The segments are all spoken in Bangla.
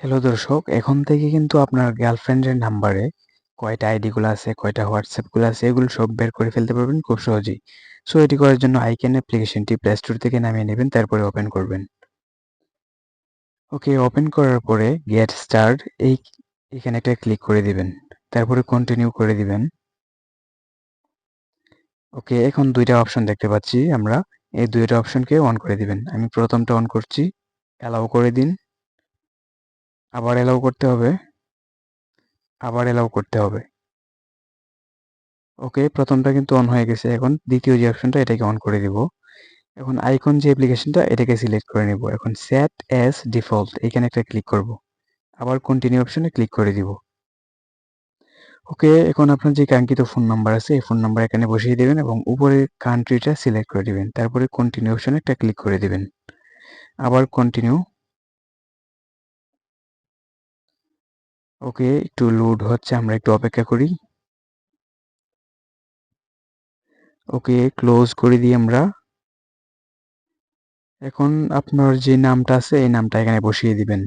হ্যালো দর্শক, এখন থেকে কিন্তু আপনার গার্লফ্রেন্ডের নাম্বারে কয়টা আইডিগুলো আছে, কয়টা হোয়াটসঅ্যাপগুলো আছে, এগুলো সব বের করে ফেলতে পারবেন খুব সহজেই। সো এটি করার জন্য আইক্যান অ্যাপ্লিকেশনটি প্লে স্টোর থেকে নামিয়ে নেবেন, তারপরে ওপেন করবেন। ওকে ওপেন করার পরে গেট স্টার্ট এই এখানে একটা ক্লিক করে দিবেন, তারপরে কন্টিনিউ করে দিবেন। ওকে এখন দুইটা অপশন দেখতে পাচ্ছি আমরা, এই দুইটা অপশনকে অন করে দিবেন। আমি প্রথমটা অন করছি অ্যালাউ করে দিন। আবার এলাও করতে হবে। আবার এলাও করতে হবে। ওকে প্রথমটা কিন্তু অন হয়ে গেছে। এখন দ্বিতীয় যে অপশনটা এটাকে অন করে দিব। এখন আইকন যে অ্যাপ্লিকেশনটা এটাকে সিলেক্ট করে নেব। এখন সেট অ্যাজ ডিফল্ট এখানে একটা ক্লিক করব। আবার কন্টিনিউ অপশনে ক্লিক করে দিব। ওকে এখন আপনার যে কাঙ্ক্ষিত ফোন নাম্বার আছে, এই ফোন নাম্বার এখানে বসিয়ে দেবেন এবং উপরে কান্ট্রিটা সিলেক্ট করে দিবেন। তারপরে কন্টিনিউ অপশনে একটা ক্লিক করে দিবেন। আবার কন্টিনিউ ওকে, একটু লোড হচ্ছে, আমরা একটু অপেক্ষা করি। ওকে ক্লোজ করে দিই আমরা। এখন আপনার যে নামটা আছে, এই নামটা এখানে বসিয়ে দিবেন।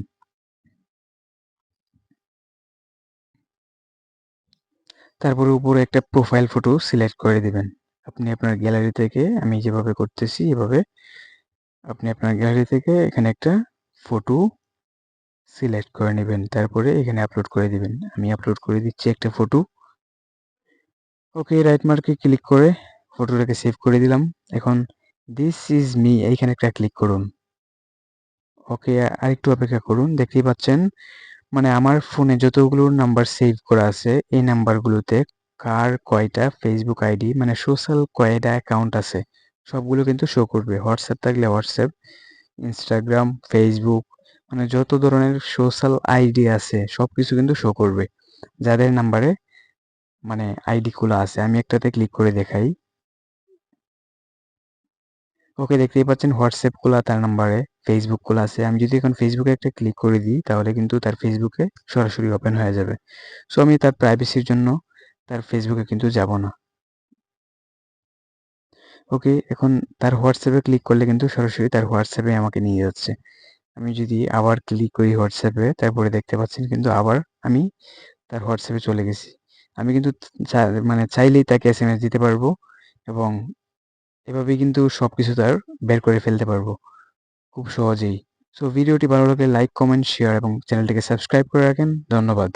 তারপরে উপরে একটা প্রোফাইল ফটো সিলেক্ট করে দিবেন। আপনি আপনার গ্যালারি থেকে, আমি যেভাবে করতেছি এভাবে, আপনি আপনার গ্যালারি থেকে এখানে একটা ফটো সিলেক্ট করে নেবেন। তারপরে এখানে আপলোড করে দিবেন। আমি আপলোড করে দিচ্ছি একটা ফটো ওকে রাইট মার্কে ক্লিক করে ফটোটাকে সেভ করে দিলাম। এখন দিস ইজ মি এইখানে একটা ক্লিক করুন। ওকে আরেকটু অপেক্ষা করুন। দেখতেই পাচ্ছেন মানে আমার ফোনে যতগুলো নাম্বার সেভ করা আছে, এই নাম্বারগুলোতে কার কয়টা ফেসবুক আইডি মানে সোশ্যাল কয়টা অ্যাকাউন্ট আছে, সবগুলো কিন্তু শো করবে। হোয়াটসঅ্যাপ থাকলে হোয়াটসঅ্যাপ ইনস্টাগ্রাম ফেসবুক মানে যত ধরনের সোশ্যাল আইডি আছে সব কিছু কিন্তু শো করবে। যাদের নাম্বারে মানে আইডি খোলা আছে, আমি একটাতে ক্লিক করে দেখাই। ওকে দেখতেই পাচ্ছেন হোয়াটসঅ্যাপ খোলা তার নাম্বারে ফেসবুক খোলা আছে। আমি যদি এখন ফেসবুকে একটা ক্লিক করে দিই, তাহলে কিন্তু তার ফেসবুকে সরাসরি ওপেন হয়ে যাবে। সো আমি তার প্রাইভেসির জন্য তার ফেসবুকে কিন্তু যাব না। ওকে এখন তার হোয়াটসঅ্যাপে ক্লিক করলে কিন্তু সরাসরি তার হোয়াটসঅ্যাপে আমাকে নিয়ে যাচ্ছে। আমি যদি আবার ক্লিক করি হোয়াটসঅ্যাপে তারপরে দেখতে পাচ্ছেন কিন্তু আবার আমি তার হোয়াটসঅ্যাপে চলে গেছি। আমি কিন্তু মানে চাইলেই তাকে এস দিতে পারব এবং এভাবেই কিন্তু সব কিছু তার বের করে ফেলতে পারব খুব সহজেই। সো ভিডিওটি ভালো লাগলে লাইক কমেন্ট শেয়ার এবং চ্যানেলটিকে সাবস্ক্রাইব করে রাখেন। ধন্যবাদ।